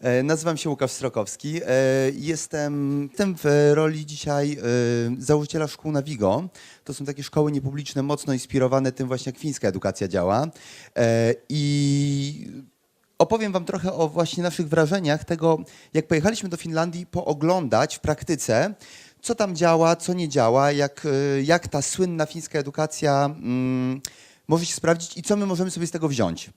E, Nazywam się Łukasz Strokowski. E, Jestem, jestem w roli dzisiaj e, założyciela szkół Navigo. To są takie szkoły niepubliczne, mocno inspirowane tym właśnie, jak fińska edukacja działa. I opowiem wam trochę o właśnie naszych wrażeniach tego, jak pojechaliśmy do Finlandii pooglądać w praktyce, co tam działa, co nie działa, jak, jak ta słynna fińska edukacja mm, może się sprawdzić i co my możemy sobie z tego wziąć.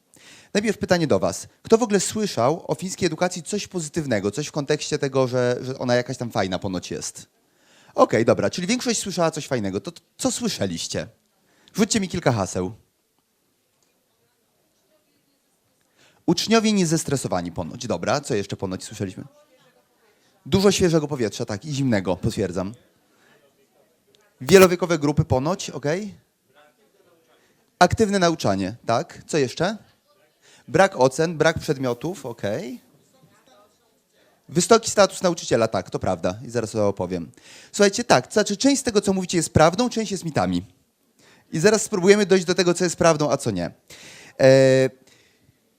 Najpierw pytanie do Was. Kto w ogóle słyszał o fińskiej edukacji coś pozytywnego, coś w kontekście tego, że, że ona jakaś tam fajna ponoć jest? Okej, dobra, czyli większość słyszała coś fajnego. To, co słyszeliście? Rzućcie mi kilka haseł. Uczniowie niezestresowani ponoć. Dobra, co jeszcze ponoć słyszeliśmy? Dużo świeżego powietrza, tak, i zimnego, potwierdzam. Wielowiekowe grupy ponoć, okej? Aktywne nauczanie, tak. Co jeszcze? Brak ocen, brak przedmiotów, okej. Wysoki status nauczyciela, tak, to prawda. I zaraz o opowiem. Słuchajcie, tak, to znaczy część z tego, co mówicie, jest prawdą, część jest mitami. I zaraz spróbujemy dojść do tego, co jest prawdą, a co nie. E,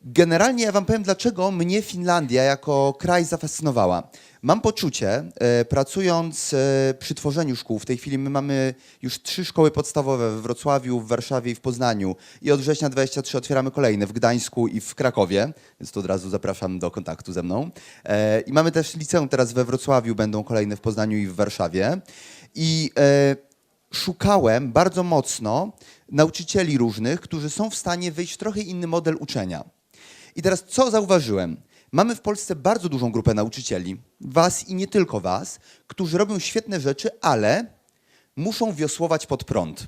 Generalnie ja wam powiem, dlaczego mnie Finlandia jako kraj zafascynowała. Mam poczucie, e, pracując e, przy tworzeniu szkół, w tej chwili my mamy już trzy szkoły podstawowe we Wrocławiu, w Warszawie i w Poznaniu i od września 23 otwieramy kolejne w Gdańsku i w Krakowie, więc to od razu zapraszam do kontaktu ze mną. E, I mamy też liceum teraz we Wrocławiu, będą kolejne w Poznaniu i w Warszawie. I szukałem bardzo mocno nauczycieli różnych, którzy są w stanie wyjść w trochę inny model uczenia. I teraz co zauważyłem? Mamy w Polsce bardzo dużą grupę nauczycieli, was i nie tylko was, którzy robią świetne rzeczy, ale muszą wiosłować pod prąd.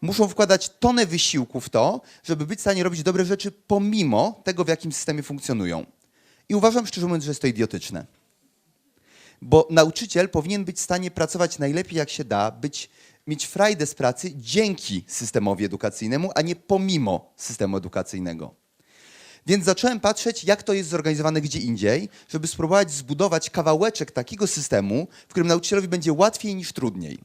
Muszą wkładać tonę wysiłku w to, żeby być w stanie robić dobre rzeczy pomimo tego, w jakim systemie funkcjonują. I uważam szczerze mówiąc, że jest to idiotyczne. Bo nauczyciel powinien być w stanie pracować najlepiej jak się da, być, mieć frajdę z pracy dzięki systemowi edukacyjnemu, a nie pomimo systemu edukacyjnego. Więc zacząłem patrzeć, jak to jest zorganizowane gdzie indziej, żeby spróbować zbudować kawałeczek takiego systemu, w którym nauczycielowi będzie łatwiej niż trudniej.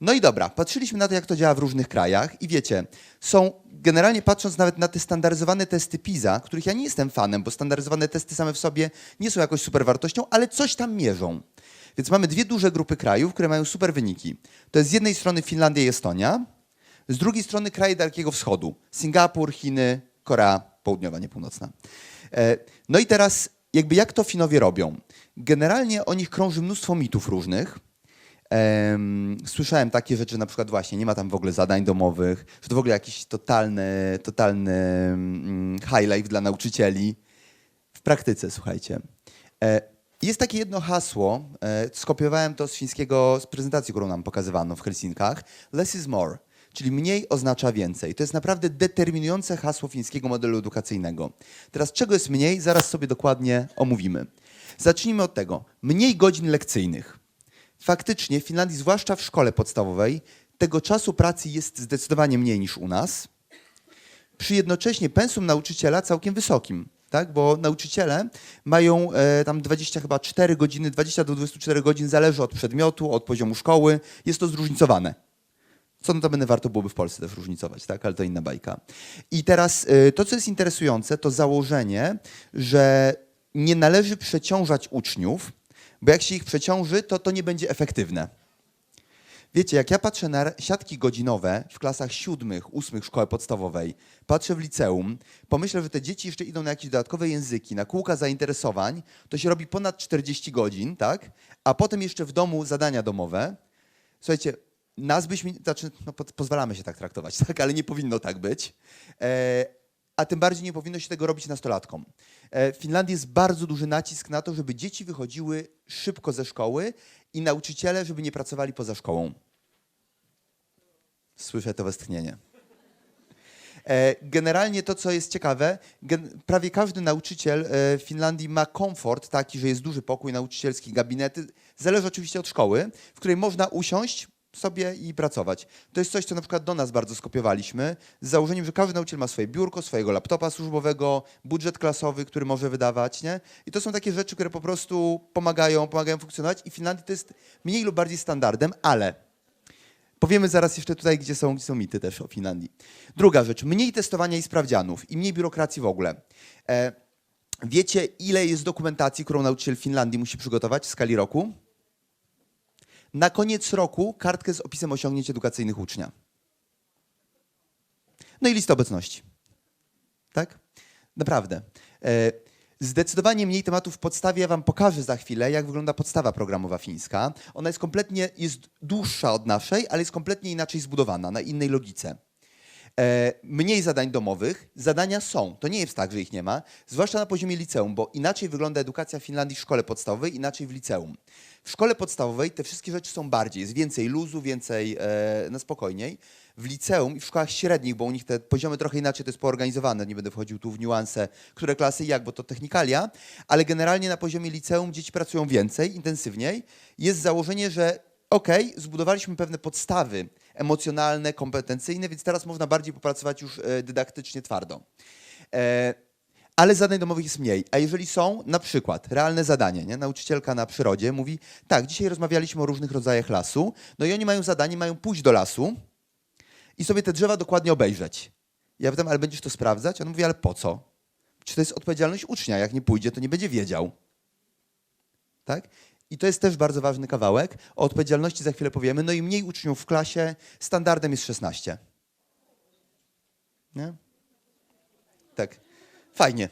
No i dobra, patrzyliśmy na to, jak to działa w różnych krajach i wiecie, są generalnie patrząc nawet na te standaryzowane testy PISA, których ja nie jestem fanem, bo standaryzowane testy same w sobie nie są jakoś super wartością, ale coś tam mierzą. Więc mamy dwie duże grupy krajów, które mają super wyniki. To jest z jednej strony Finlandia i Estonia, z drugiej strony kraje Dalekiego Wschodu. Singapur, Chiny, Korea Południowa, nie Północna. E, No i teraz jakby jak to Finowie robią? Generalnie o nich krąży mnóstwo mitów różnych. Em, Słyszałem takie rzeczy, na przykład właśnie nie ma tam w ogóle zadań domowych, że to w ogóle jakiś totalny, totalny mm, high life dla nauczycieli. W praktyce, słuchajcie. E, Jest takie jedno hasło, e, skopiowałem to z fińskiego, z prezentacji, którą nam pokazywano w Helsinkach. Less is more, czyli mniej oznacza więcej. To jest naprawdę determinujące hasło fińskiego modelu edukacyjnego. Teraz czego jest mniej, zaraz sobie dokładnie omówimy. Zacznijmy od tego. Mniej godzin lekcyjnych. Faktycznie w Finlandii, zwłaszcza w szkole podstawowej, tego czasu pracy jest zdecydowanie mniej niż u nas przy jednocześnie pensum nauczyciela całkiem wysokim. Tak? Bo nauczyciele mają e, tam 20 chyba 4 godziny, 20 do 24 godzin, zależy od przedmiotu, od poziomu szkoły. Jest to zróżnicowane. Co notabene warto byłoby w Polsce też różnicować, tak? ale to inna bajka. I teraz e, to, co jest interesujące, to założenie, że nie należy przeciążać uczniów, bo jak się ich przeciąży, to to nie będzie efektywne. Wiecie, jak ja patrzę na siatki godzinowe w klasach siódmych, ósmych szkoły podstawowej, patrzę w liceum, pomyślę, że te dzieci jeszcze idą na jakieś dodatkowe języki, na kółka zainteresowań, to się robi ponad 40 godzin, tak? A potem jeszcze w domu zadania domowe. Słuchajcie, nas byśmy, znaczy, no, po, pozwalamy się tak traktować, tak? Ale nie powinno tak być. E, a tym bardziej nie powinno się tego robić nastolatkom. E, W Finlandii jest bardzo duży nacisk na to, żeby dzieci wychodziły szybko ze szkoły i nauczyciele, żeby nie pracowali poza szkołą. Słyszę to westchnienie. E, Generalnie to, co jest ciekawe, gen- prawie każdy nauczyciel e, w Finlandii ma komfort taki, że jest duży pokój nauczycielski, gabinety. Zależy oczywiście od szkoły, w której można usiąść sobie i pracować. To jest coś, co na przykład do nas bardzo skopiowaliśmy, z założeniem, że każdy nauczyciel ma swoje biurko, swojego laptopa służbowego, budżet klasowy, który może wydawać, nie? I to są takie rzeczy, które po prostu pomagają, pomagają funkcjonować i w Finlandii to jest mniej lub bardziej standardem, ale Powiemy zaraz jeszcze tutaj, gdzie są, gdzie są mity też o Finlandii. Druga rzecz, mniej testowania i sprawdzianów i mniej biurokracji w ogóle. E, Wiecie, ile jest dokumentacji, którą nauczyciel Finlandii musi przygotować w skali roku? Na koniec roku kartkę z opisem osiągnięć edukacyjnych ucznia. No i lista obecności. Tak? Naprawdę. E, Zdecydowanie mniej tematów w podstawie. Ja wam pokażę za chwilę, jak wygląda podstawa programowa fińska. Ona jest kompletnie, jest dłuższa od naszej, ale jest kompletnie inaczej zbudowana, na innej logice. E, mniej zadań domowych. Zadania są. To nie jest tak, że ich nie ma, zwłaszcza na poziomie liceum, bo inaczej wygląda edukacja w Finlandii w szkole podstawowej, inaczej w liceum. W szkole podstawowej te wszystkie rzeczy są bardziej, jest więcej luzu, więcej e, na spokojniej. W liceum i w szkołach średnich, bo u nich te poziomy trochę inaczej to jest poorganizowane, nie będę wchodził tu w niuanse, które klasy i jak, bo to technikalia, ale generalnie na poziomie liceum dzieci pracują więcej, intensywniej. Jest założenie, że okej, zbudowaliśmy pewne podstawy emocjonalne, kompetencyjne, więc teraz można bardziej popracować już e, dydaktycznie twardo. E, ale zadań domowych jest mniej. A jeżeli są, na przykład, realne zadanie, nie? nauczycielka na przyrodzie mówi, tak, dzisiaj rozmawialiśmy o różnych rodzajach lasu, no i oni mają zadanie, mają pójść do lasu i sobie te drzewa dokładnie obejrzeć. Ja pytam, ale będziesz to sprawdzać? On mówi, ale po co? Czy to jest odpowiedzialność ucznia? Jak nie pójdzie, to nie będzie wiedział. Tak? I to jest też bardzo ważny kawałek. O odpowiedzialności za chwilę powiemy. No i mniej uczniów w klasie, standardem jest 16. Nie? Tak. Fajnie.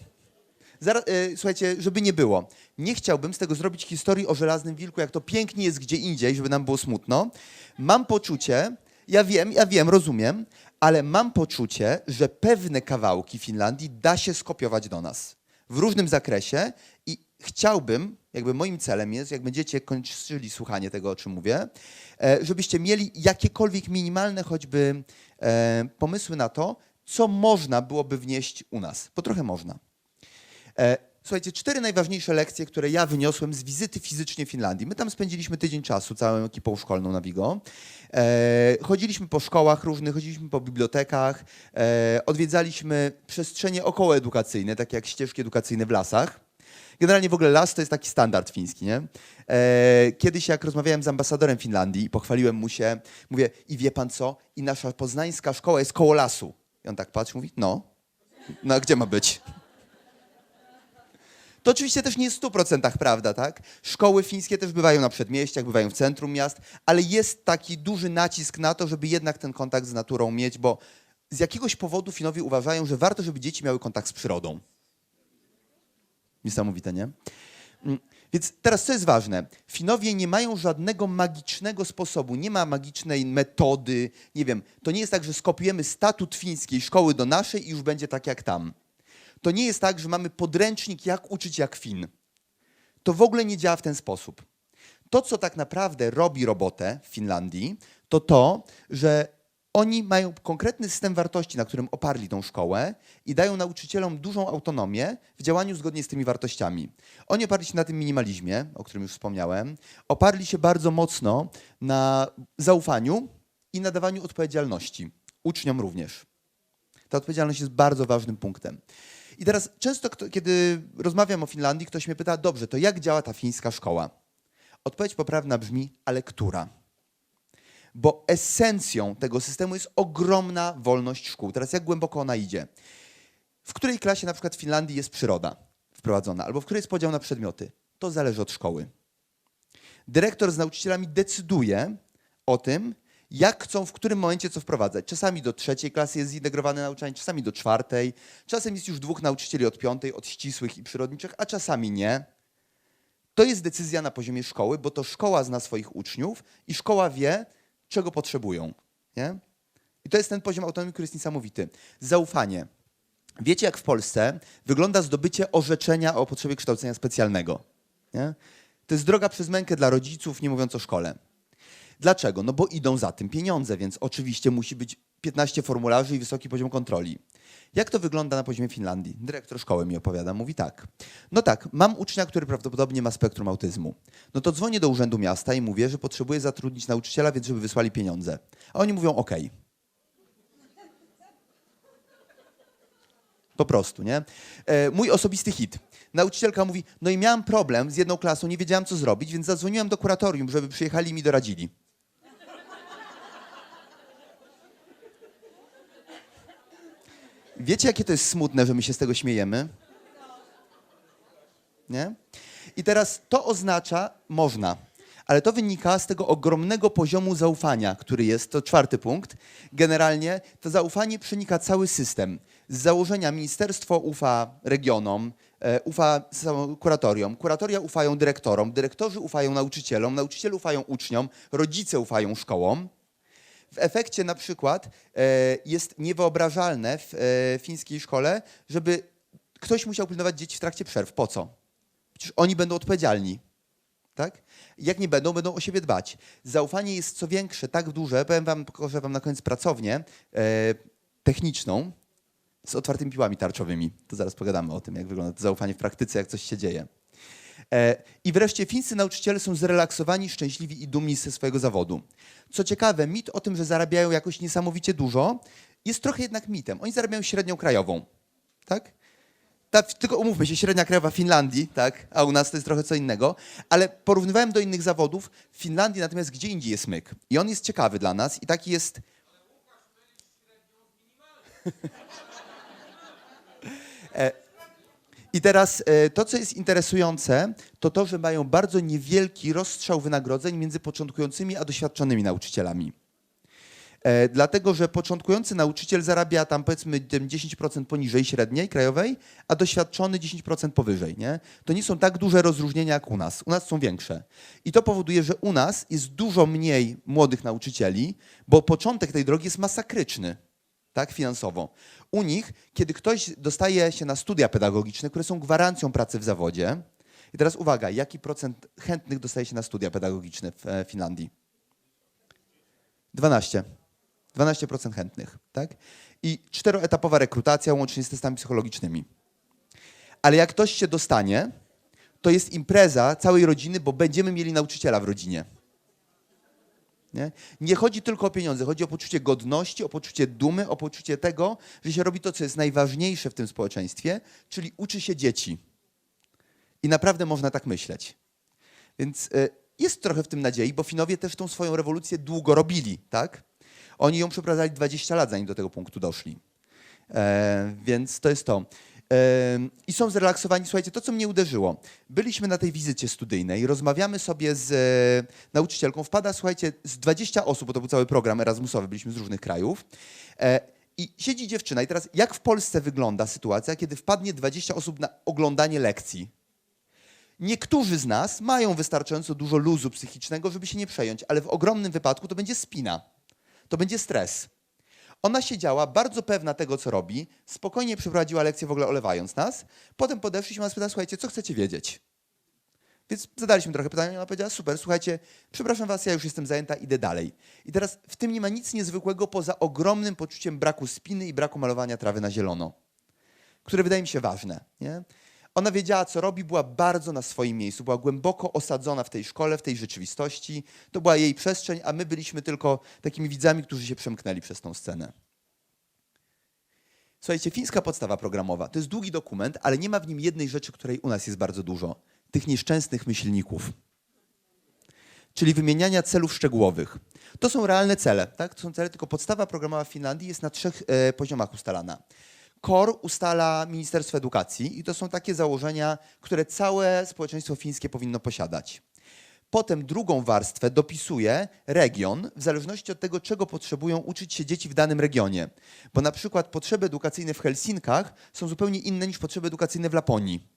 Zaraz, e, słuchajcie, żeby nie było. Nie chciałbym z tego zrobić historii o żelaznym wilku, jak to pięknie jest gdzie indziej, żeby nam było smutno. Mam poczucie, ja wiem, ja wiem, rozumiem, ale mam poczucie, że pewne kawałki Finlandii da się skopiować do nas w różnym zakresie i chciałbym, jakby moim celem jest, jak będziecie kończyli słuchanie tego, o czym mówię, e, żebyście mieli jakiekolwiek minimalne choćby e, pomysły na to, co można byłoby wnieść u nas, bo trochę można. E, Słuchajcie, cztery najważniejsze lekcje, które ja wyniosłem z wizyty fizycznie w Finlandii. My tam spędziliśmy tydzień czasu, całą ekipą szkolną na Vigo. E, chodziliśmy po szkołach różnych, chodziliśmy po bibliotekach, e, odwiedzaliśmy przestrzenie okołoedukacyjne, takie jak ścieżki edukacyjne w lasach. Generalnie w ogóle las to jest taki standard fiński, nie? E, kiedyś jak rozmawiałem z ambasadorem Finlandii i pochwaliłem mu się, mówię, i wie pan co, i nasza poznańska szkoła jest koło lasu. I on tak patrzy, mówi, no, no gdzie ma być? To oczywiście też nie jest w 100% prawda, tak? Szkoły fińskie też bywają na przedmieściach, bywają w centrum miast, ale jest taki duży nacisk na to, żeby jednak ten kontakt z naturą mieć, bo z jakiegoś powodu Finowie uważają, że warto, żeby dzieci miały kontakt z przyrodą. Niesamowite, nie? Mm, Więc teraz co jest ważne? Finowie nie mają żadnego magicznego sposobu, nie ma magicznej metody, nie wiem, to nie jest tak, że skopiujemy statut fińskiej szkoły do naszej i już będzie tak jak tam. To nie jest tak, że mamy podręcznik, jak uczyć jak Fin. To w ogóle nie działa w ten sposób. To, co tak naprawdę robi robotę w Finlandii, to to, że oni mają konkretny system wartości, na którym oparli tą szkołę i dają nauczycielom dużą autonomię w działaniu zgodnie z tymi wartościami. Oni oparli się na tym minimalizmie, o którym już wspomniałem, oparli się bardzo mocno na zaufaniu i nadawaniu odpowiedzialności. Uczniom również. Ta odpowiedzialność jest bardzo ważnym punktem. I teraz często, kiedy rozmawiam o Finlandii, ktoś mnie pyta, dobrze, to jak działa ta fińska szkoła? Odpowiedź poprawna brzmi, ale która? Bo esencją tego systemu jest ogromna wolność szkół. Teraz jak głęboko ona idzie? W której klasie na przykład w Finlandii jest przyroda wprowadzona, albo w której jest podział na przedmioty? To zależy od szkoły. Dyrektor z nauczycielami decyduje o tym, jak chcą, w którym momencie co wprowadzać. Czasami do trzeciej klasy jest zintegrowane nauczanie, czasami do czwartej. Czasem jest już dwóch nauczycieli od piątej, od ścisłych i przyrodniczych, a czasami nie. To jest decyzja na poziomie szkoły, bo to szkoła zna swoich uczniów i szkoła wie, czego potrzebują. Nie? I to jest ten poziom autonomii, który jest niesamowity. Zaufanie. Wiecie, jak w Polsce wygląda zdobycie orzeczenia o potrzebie kształcenia specjalnego? Nie? To jest droga przez mękę dla rodziców, nie mówiąc o szkole. Dlaczego? No bo idą za tym pieniądze, więc oczywiście musi być 15 formularzy i wysoki poziom kontroli. Jak to wygląda na poziomie Finlandii? Dyrektor szkoły mi opowiada, mówi tak. No tak, mam ucznia, który prawdopodobnie ma spektrum autyzmu. No to dzwonię do urzędu miasta i mówię, że potrzebuję zatrudnić nauczyciela, więc żeby wysłali pieniądze. A oni mówią OK. Po prostu, nie? E, mój osobisty hit. Nauczycielka mówi, no i miałam problem z jedną klasą, nie wiedziałam co zrobić, więc zadzwoniłam do kuratorium, żeby przyjechali i mi doradzili. Wiecie, jakie to jest smutne, że my się z tego śmiejemy? Nie? I teraz to oznacza, można, ale to wynika z tego ogromnego poziomu zaufania, który jest, to czwarty punkt. Generalnie to zaufanie przenika cały system. Z założenia ministerstwo ufa regionom, e, ufa kuratoriom, kuratoria ufają dyrektorom, dyrektorzy ufają nauczycielom, nauczyciele ufają uczniom, rodzice ufają szkołom. W efekcie na przykład e, jest niewyobrażalne w e, fińskiej szkole, żeby ktoś musiał pilnować dzieci w trakcie przerw. Po co? Przecież oni będą odpowiedzialni. Tak? Jak nie będą, będą o siebie dbać. Zaufanie jest co większe, tak duże. Powiem wam, pokażę wam na koniec pracownię e, techniczną z otwartymi piłami tarczowymi. To zaraz pogadamy o tym, jak wygląda to zaufanie w praktyce, jak coś się dzieje. E, I wreszcie fińscy nauczyciele są zrelaksowani, szczęśliwi i dumni ze swojego zawodu. Co ciekawe, mit o tym, że zarabiają jakoś niesamowicie dużo, jest trochę jednak mitem. Oni zarabiają średnią krajową. Tak? Ta, tylko umówmy się, średnia krajowa Finlandii, tak? a u nas to jest trochę co innego, ale porównywałem do innych zawodów. W Finlandii natomiast gdzie indziej jest myk. I on jest ciekawy dla nas i taki jest... E, I teraz e, to, co jest interesujące, to to, że mają bardzo niewielki rozstrzał wynagrodzeń między początkującymi a doświadczonymi nauczycielami. E, dlatego, że początkujący nauczyciel zarabia tam powiedzmy tym 10% poniżej średniej krajowej, a doświadczony 10% powyżej. Nie? To nie są tak duże rozróżnienia jak u nas. U nas są większe. I to powoduje, że u nas jest dużo mniej młodych nauczycieli, bo początek tej drogi jest masakryczny tak, finansowo. U nich, kiedy ktoś dostaje się na studia pedagogiczne, które są gwarancją pracy w zawodzie, i teraz uwaga, jaki procent chętnych dostaje się na studia pedagogiczne w e, Finlandii? 12. 12% chętnych, tak? I czteroetapowa rekrutacja łącznie z testami psychologicznymi. Ale jak ktoś się dostanie, to jest impreza całej rodziny, bo będziemy mieli nauczyciela w rodzinie. Nie? nie chodzi tylko o pieniądze, chodzi o poczucie godności, o poczucie dumy, o poczucie tego, że się robi to, co jest najważniejsze w tym społeczeństwie, czyli uczy się dzieci. I naprawdę można tak myśleć. Więc y, jest trochę w tym nadziei, bo Finowie też tą swoją rewolucję długo robili, tak? Oni ją przeprowadzali 20 lat, zanim do tego punktu doszli. E, więc to jest to. I są zrelaksowani. Słuchajcie, to co mnie uderzyło. Byliśmy na tej wizycie studyjnej, rozmawiamy sobie z e, nauczycielką. Wpada, słuchajcie, z 20 osób, bo to był cały program Erasmusowy, byliśmy z różnych krajów. E, I siedzi dziewczyna. I teraz, jak w Polsce wygląda sytuacja, kiedy wpadnie 20 osób na oglądanie lekcji? Niektórzy z nas mają wystarczająco dużo luzu psychicznego, żeby się nie przejąć, ale w ogromnym wypadku to będzie spina to będzie stres. Ona siedziała bardzo pewna tego, co robi, spokojnie przeprowadziła lekcję w ogóle olewając nas. Potem podeszliśmy, ona spytała, słuchajcie, co chcecie wiedzieć? Więc zadaliśmy trochę pytania, ona powiedziała, super, słuchajcie, przepraszam was, ja już jestem zajęta, idę dalej. I teraz w tym nie ma nic niezwykłego poza ogromnym poczuciem braku spiny i braku malowania trawy na zielono, które wydaje mi się ważne. Nie? Ona wiedziała, co robi, była bardzo na swoim miejscu, była głęboko osadzona w tej szkole, w tej rzeczywistości. To była jej przestrzeń, a my byliśmy tylko takimi widzami, którzy się przemknęli przez tą scenę. Słuchajcie, fińska podstawa programowa to jest długi dokument, ale nie ma w nim jednej rzeczy, której u nas jest bardzo dużo tych nieszczęsnych myślników. Czyli wymieniania celów szczegółowych. To są realne cele, tak? To są cele, tylko podstawa programowa w Finlandii jest na trzech e, poziomach ustalana. KOR ustala Ministerstwo Edukacji i to są takie założenia, które całe społeczeństwo fińskie powinno posiadać. Potem drugą warstwę dopisuje region, w zależności od tego, czego potrzebują uczyć się dzieci w danym regionie. Bo na przykład potrzeby edukacyjne w Helsinkach są zupełnie inne niż potrzeby edukacyjne w Laponii.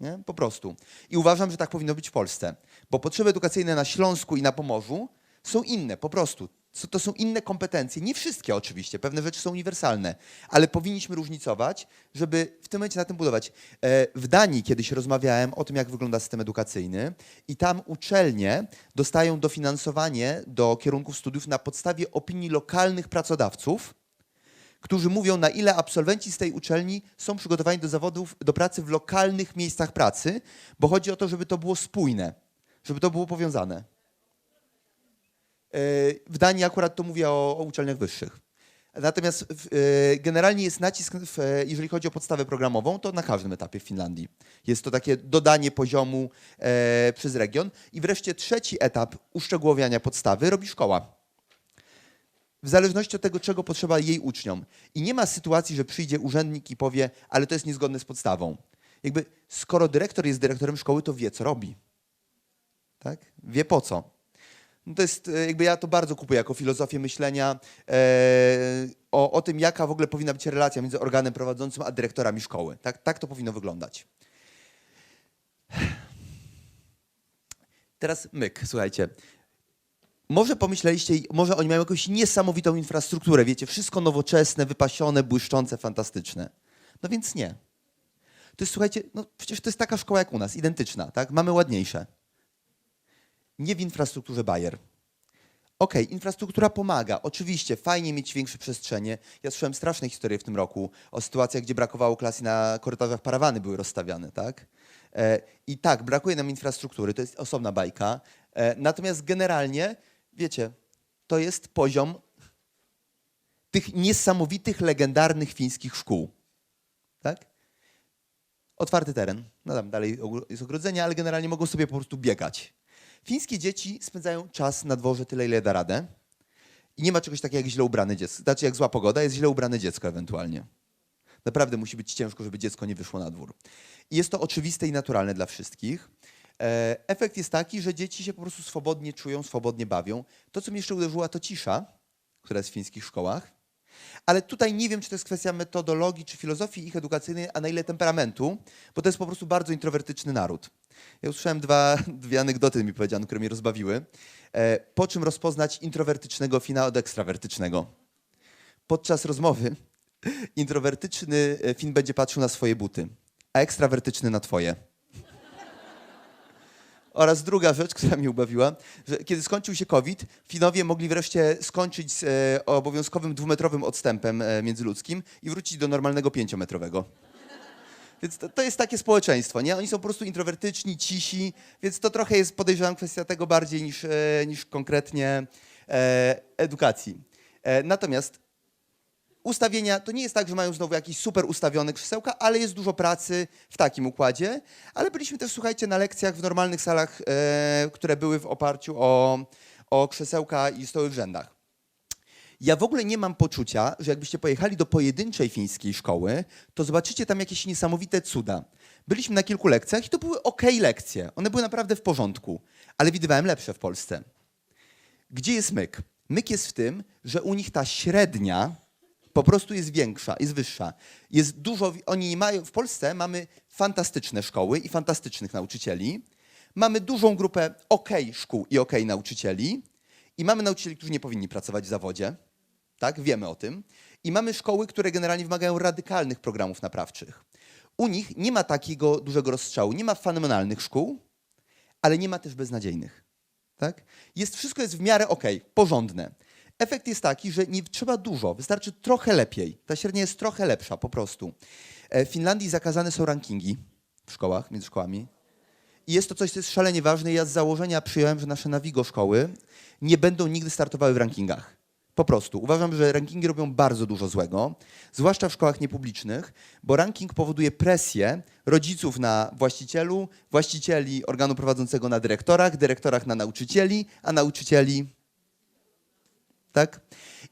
Nie? Po prostu. I uważam, że tak powinno być w Polsce. Bo potrzeby edukacyjne na Śląsku i na Pomorzu są inne, po prostu to są inne kompetencje. Nie wszystkie oczywiście, pewne rzeczy są uniwersalne, ale powinniśmy różnicować, żeby w tym momencie na tym budować. E, w Danii kiedyś rozmawiałem o tym, jak wygląda system edukacyjny i tam uczelnie dostają dofinansowanie do kierunków studiów na podstawie opinii lokalnych pracodawców, którzy mówią, na ile absolwenci z tej uczelni są przygotowani do zawodów, do pracy w lokalnych miejscach pracy, bo chodzi o to, żeby to było spójne, żeby to było powiązane. E, w Danii akurat to mówię o, o uczelniach wyższych. Natomiast e, generalnie jest nacisk, w, jeżeli chodzi o podstawę programową, to na każdym etapie w Finlandii. Jest to takie dodanie poziomu e, przez region. I wreszcie trzeci etap uszczegółowiania podstawy robi szkoła. W zależności od tego, czego potrzeba jej uczniom. I nie ma sytuacji, że przyjdzie urzędnik i powie, ale to jest niezgodne z podstawą. Jakby skoro dyrektor jest dyrektorem szkoły, to wie, co robi. Tak? Wie po co. No to jest, e, jakby ja to bardzo kupuję jako filozofię myślenia e, o, o tym, jaka w ogóle powinna być relacja między organem prowadzącym a dyrektorami szkoły. Tak, tak to powinno wyglądać. Teraz myk, słuchajcie. Może pomyśleliście, może oni mają jakąś niesamowitą infrastrukturę, wiecie, wszystko nowoczesne, wypasione, błyszczące, fantastyczne. No więc nie. To jest, słuchajcie, no przecież to jest taka szkoła jak u nas, identyczna, tak? Mamy ładniejsze. Nie w infrastrukturze Bayer. Okej, infrastruktura pomaga. Oczywiście, fajnie mieć większe przestrzenie. Ja słyszałem straszne historie w tym roku o sytuacjach, gdzie brakowało klas i na korytarzach parawany były rozstawiane, tak? E, I tak, brakuje nam infrastruktury, to jest osobna bajka. E, natomiast generalnie, wiecie, to jest poziom tych niesamowitych, legendarnych fińskich szkół. Tak? Otwarty teren. No tam dalej jest ogrodzenie, ale generalnie mogą sobie po prostu biegać. Fińskie dzieci spędzają czas na dworze tyle, ile da radę. I nie ma czegoś takiego jak źle ubrane dziecko. Znaczy, jak zła pogoda, jest źle ubrane dziecko ewentualnie. Naprawdę musi być ciężko, żeby dziecko nie wyszło na dwór. I jest to oczywiste i naturalne dla wszystkich. E, efekt jest taki, że dzieci się po prostu swobodnie czują, swobodnie bawią. To, co mnie jeszcze uderzyła, to cisza, która jest w fińskich szkołach. Ale tutaj nie wiem, czy to jest kwestia metodologii, czy filozofii ich edukacyjnej, a na ile temperamentu, bo to jest po prostu bardzo introwertyczny naród. Ja usłyszałem dwa, dwie anegdoty mi powiedziano, które mnie rozbawiły. E, po czym rozpoznać introwertycznego Fina od ekstrawertycznego? Podczas rozmowy introwertyczny e, Fin będzie patrzył na swoje buty, a ekstrawertyczny na twoje. Oraz druga rzecz, która mnie ubawiła, że kiedy skończył się COVID, Finowie mogli wreszcie skończyć z e, obowiązkowym dwumetrowym odstępem e, międzyludzkim i wrócić do normalnego pięciometrowego. Więc to, to jest takie społeczeństwo, nie? Oni są po prostu introwertyczni, cisi, więc to trochę jest, podejrzewam, kwestia tego bardziej niż, e, niż konkretnie edukacji. Natomiast ustawienia, to nie jest tak, że mają znowu jakieś super ustawione krzesełka, ale jest dużo pracy w takim układzie. Ale byliśmy też, słuchajcie, na lekcjach w normalnych salach, e, które były w oparciu o, o krzesełka i stoły w rzędach. Ja w ogóle nie mam poczucia, że jakbyście pojechali do pojedynczej fińskiej szkoły, to zobaczycie tam jakieś niesamowite cuda. Byliśmy na kilku lekcjach i to były ok lekcje. One były naprawdę w porządku, ale widywałem lepsze w Polsce. Gdzie jest myk? Myk jest w tym, że u nich ta średnia po prostu jest większa, jest wyższa. Jest dużo, oni nie mają, w Polsce mamy fantastyczne szkoły i fantastycznych nauczycieli. Mamy dużą grupę ok szkół i ok nauczycieli. I mamy nauczycieli, którzy nie powinni pracować w zawodzie. Tak, wiemy o tym. I mamy szkoły, które generalnie wymagają radykalnych programów naprawczych. U nich nie ma takiego dużego rozstrzału. Nie ma fenomenalnych szkół, ale nie ma też beznadziejnych. Tak? Jest, wszystko jest w miarę ok, porządne. Efekt jest taki, że nie trzeba dużo, wystarczy trochę lepiej. Ta średnia jest trochę lepsza po prostu. E, W Finlandii zakazane są rankingi w szkołach, między szkołami. I jest to coś, co jest szalenie ważne. Ja z założenia przyjąłem, że nasze Navigo szkoły nie będą nigdy startowały w rankingach. Po prostu. Uważam, że rankingi robią bardzo dużo złego, zwłaszcza w szkołach niepublicznych, bo ranking powoduje presję rodziców na właścicielu, właścicieli organu prowadzącego na dyrektorach, dyrektorach na nauczycieli, a nauczycieli tak?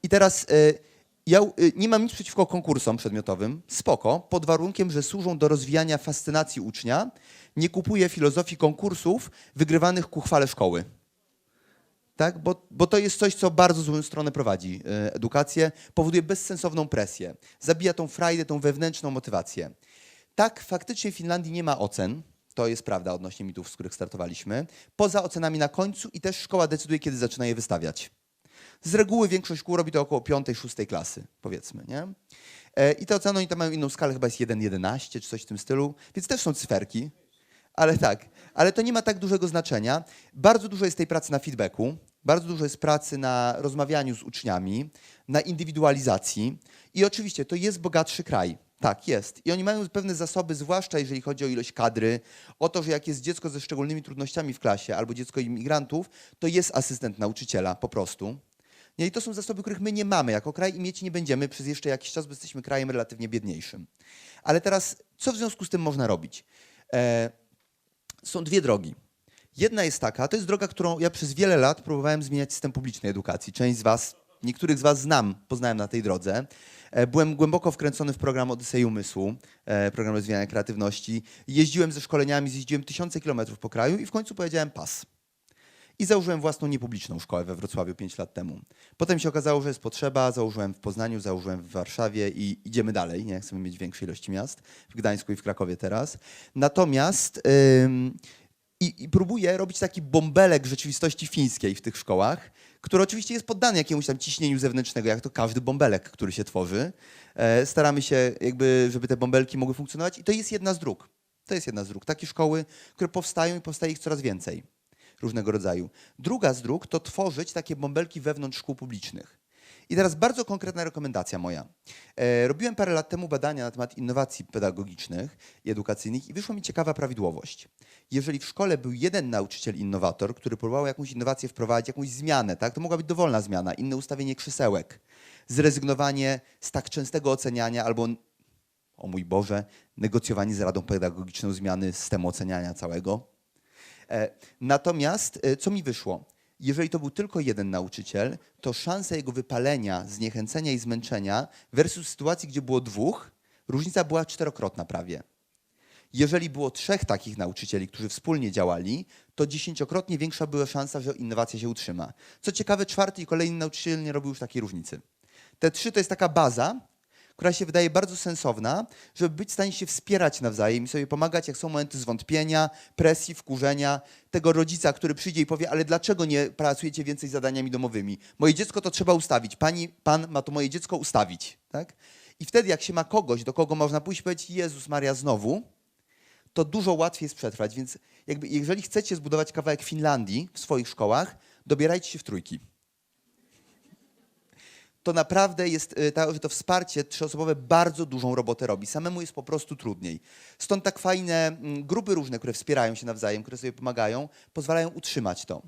I teraz y, ja y, nie mam nic przeciwko konkursom przedmiotowym, spoko, pod warunkiem, że służą do rozwijania fascynacji ucznia. Nie kupuję filozofii konkursów wygrywanych ku chwale szkoły. Tak? Bo, bo to jest coś, co bardzo złą stronę prowadzi y, edukację, powoduje bezsensowną presję, zabija tą frajdę, tą wewnętrzną motywację. Tak, faktycznie w Finlandii nie ma ocen, to jest prawda odnośnie mitów, z których startowaliśmy, poza ocenami na końcu i też szkoła decyduje, kiedy zaczyna je wystawiać. Z reguły większość szkół robi to około 5-6 klasy, powiedzmy, nie? E, I te oceny, oni tam mają inną skalę, chyba jest 1,11 czy coś w tym stylu, więc też są cyferki, ale tak, ale to nie ma tak dużego znaczenia. Bardzo dużo jest tej pracy na feedbacku, bardzo dużo jest pracy na rozmawianiu z uczniami, na indywidualizacji i oczywiście to jest bogatszy kraj. Tak, jest. I oni mają pewne zasoby, zwłaszcza jeżeli chodzi o ilość kadry, o to, że jak jest dziecko ze szczególnymi trudnościami w klasie albo dziecko imigrantów, to jest asystent nauczyciela po prostu. Nie, I to są zasoby, których my nie mamy jako kraj i mieć nie będziemy przez jeszcze jakiś czas, bo jesteśmy krajem relatywnie biedniejszym. Ale teraz, co w związku z tym można robić? E, są dwie drogi. Jedna jest taka, to jest droga, którą ja przez wiele lat próbowałem zmieniać system publicznej edukacji. Część z Was niektórych z Was znam, poznałem na tej drodze. E, Byłem głęboko wkręcony w program Odysei Umysłu, e, program rozwijania kreatywności. Jeździłem ze szkoleniami, zjeździłem tysiące kilometrów po kraju i w końcu powiedziałem pas. I założyłem własną niepubliczną szkołę we Wrocławiu 5 lat temu. Potem się okazało, że jest potrzeba, założyłem w Poznaniu, założyłem w Warszawie i idziemy dalej. Nie chcemy mieć większej ilości miast, w Gdańsku i w Krakowie teraz. Natomiast ym, i, i próbuję robić taki bąbelek rzeczywistości fińskiej w tych szkołach, który oczywiście jest poddany jakiemuś tam ciśnieniu zewnętrznego, jak to każdy bąbelek, który się tworzy. E, staramy się jakby, żeby te bąbelki mogły funkcjonować i to jest jedna z dróg. To jest jedna z dróg. Takie szkoły, które powstają i powstaje ich coraz więcej różnego rodzaju. Druga z dróg to tworzyć takie bąbelki wewnątrz szkół publicznych. I teraz bardzo konkretna rekomendacja moja. E, robiłem parę lat temu badania na temat innowacji pedagogicznych i edukacyjnych i wyszła mi ciekawa prawidłowość. Jeżeli w szkole był jeden nauczyciel innowator, który próbował jakąś innowację wprowadzić, jakąś zmianę, tak, to mogła być dowolna zmiana, inne ustawienie krzesełek, zrezygnowanie z tak częstego oceniania albo, o mój Boże, negocjowanie z Radą Pedagogiczną zmiany systemu oceniania całego, Natomiast e, co mi wyszło? Jeżeli to był tylko jeden nauczyciel, to szansa jego wypalenia, zniechęcenia i zmęczenia versus sytuacji, gdzie było dwóch, różnica była czterokrotna prawie. Jeżeli było trzech takich nauczycieli, którzy wspólnie działali, to dziesięciokrotnie większa była szansa, że innowacja się utrzyma. Co ciekawe, czwarty i kolejny nauczyciel nie robił już takiej różnicy. Te trzy to jest taka baza, która się wydaje bardzo sensowna, żeby być w stanie się wspierać nawzajem i sobie pomagać, jak są momenty zwątpienia, presji, wkurzenia, tego rodzica, który przyjdzie i powie, ale dlaczego nie pracujecie więcej zadaniami domowymi? Moje dziecko to trzeba ustawić. Pani, pan ma to moje dziecko ustawić. Tak? I wtedy, jak się ma kogoś, do kogo można pójść i powiedzieć, Jezus Maria, znowu, to dużo łatwiej jest przetrwać. Więc jakby, jeżeli chcecie zbudować kawałek Finlandii w swoich szkołach, dobierajcie się w trójki to naprawdę jest, y, to wsparcie trzyosobowe bardzo dużą robotę robi. Samemu jest po prostu trudniej. Stąd tak fajne mm, grupy różne, które wspierają się nawzajem, które sobie pomagają, pozwalają utrzymać to.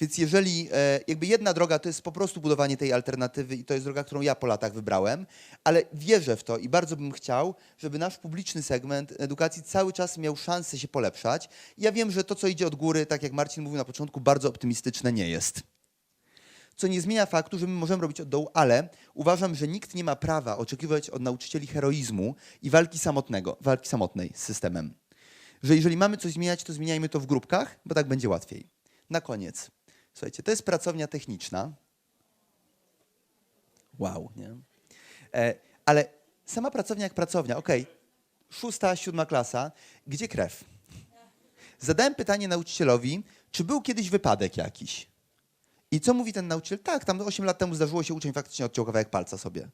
Więc jeżeli e, jakby jedna droga to jest po prostu budowanie tej alternatywy i to jest droga, którą ja po latach wybrałem, ale wierzę w to i bardzo bym chciał, żeby nasz publiczny segment edukacji cały czas miał szansę się polepszać. Ja wiem, że to, co idzie od góry, tak jak Marcin mówił na początku, bardzo optymistyczne nie jest co nie zmienia faktu, że my możemy robić od dołu, ale uważam, że nikt nie ma prawa oczekiwać od nauczycieli heroizmu i walki samotnego, walki samotnej z systemem. Że jeżeli mamy coś zmieniać, to zmieniajmy to w grupkach, bo tak będzie łatwiej. Na koniec. Słuchajcie, to jest pracownia techniczna. Wow, nie? E, ale sama pracownia jak pracownia, okej, szósta, siódma klasa, gdzie krew? Zadałem pytanie nauczycielowi, czy był kiedyś wypadek jakiś? I co mówi ten nauczyciel? Tak, tam 8 lat temu zdarzyło się, uczeń faktycznie odciął kawałek palca sobie.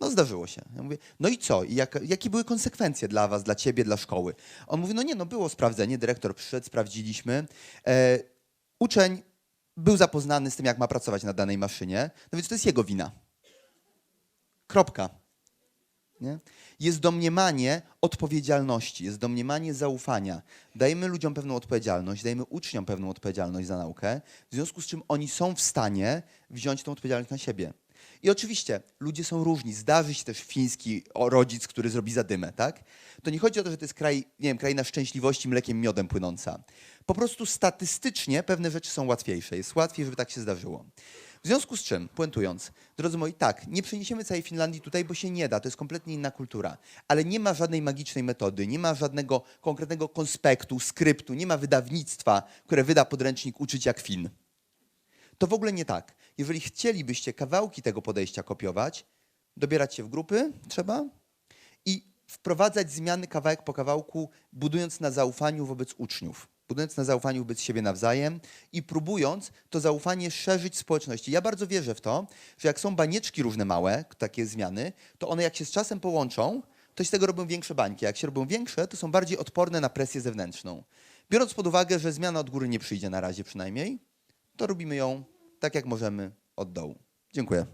No zdarzyło się. Ja mówię, no i co? I jak, jakie były konsekwencje dla was, dla ciebie, dla szkoły? On mówi, no nie, no było sprawdzenie, dyrektor przyszedł, sprawdziliśmy. E, uczeń był zapoznany z tym, jak ma pracować na danej maszynie, no więc to jest jego wina. Kropka. Nie? Jest domniemanie odpowiedzialności, jest domniemanie zaufania. Dajemy ludziom pewną odpowiedzialność, dajemy uczniom pewną odpowiedzialność za naukę, w związku z czym oni są w stanie wziąć tą odpowiedzialność na siebie. I oczywiście ludzie są różni. Zdarzy się też fiński rodzic, który zrobi zadymę, tak? To nie chodzi o to, że to jest kraj, nie wiem, kraina szczęśliwości mlekiem, miodem płynąca. Po prostu statystycznie pewne rzeczy są łatwiejsze. Jest łatwiej, żeby tak się zdarzyło. W związku z czym, puentując, drodzy moi, tak, nie przeniesiemy całej Finlandii tutaj, bo się nie da, to jest kompletnie inna kultura. Ale nie ma żadnej magicznej metody, nie ma żadnego konkretnego konspektu, skryptu, nie ma wydawnictwa, które wyda podręcznik uczyć jak Fin. To w ogóle nie tak. Jeżeli chcielibyście kawałki tego podejścia kopiować, dobierać się w grupy trzeba i wprowadzać zmiany kawałek po kawałku, budując na zaufaniu wobec uczniów, budując na zaufaniu wobec siebie nawzajem i próbując to zaufanie szerzyć społeczności. Ja bardzo wierzę w to, że jak są banieczki różne małe, takie zmiany, to one jak się z czasem połączą, to z tego robią większe bańki. Jak się robią większe, to są bardziej odporne na presję zewnętrzną. Biorąc pod uwagę, że zmiana od góry nie przyjdzie na razie przynajmniej, to robimy ją tak, jak możemy od dołu. Dziękuję.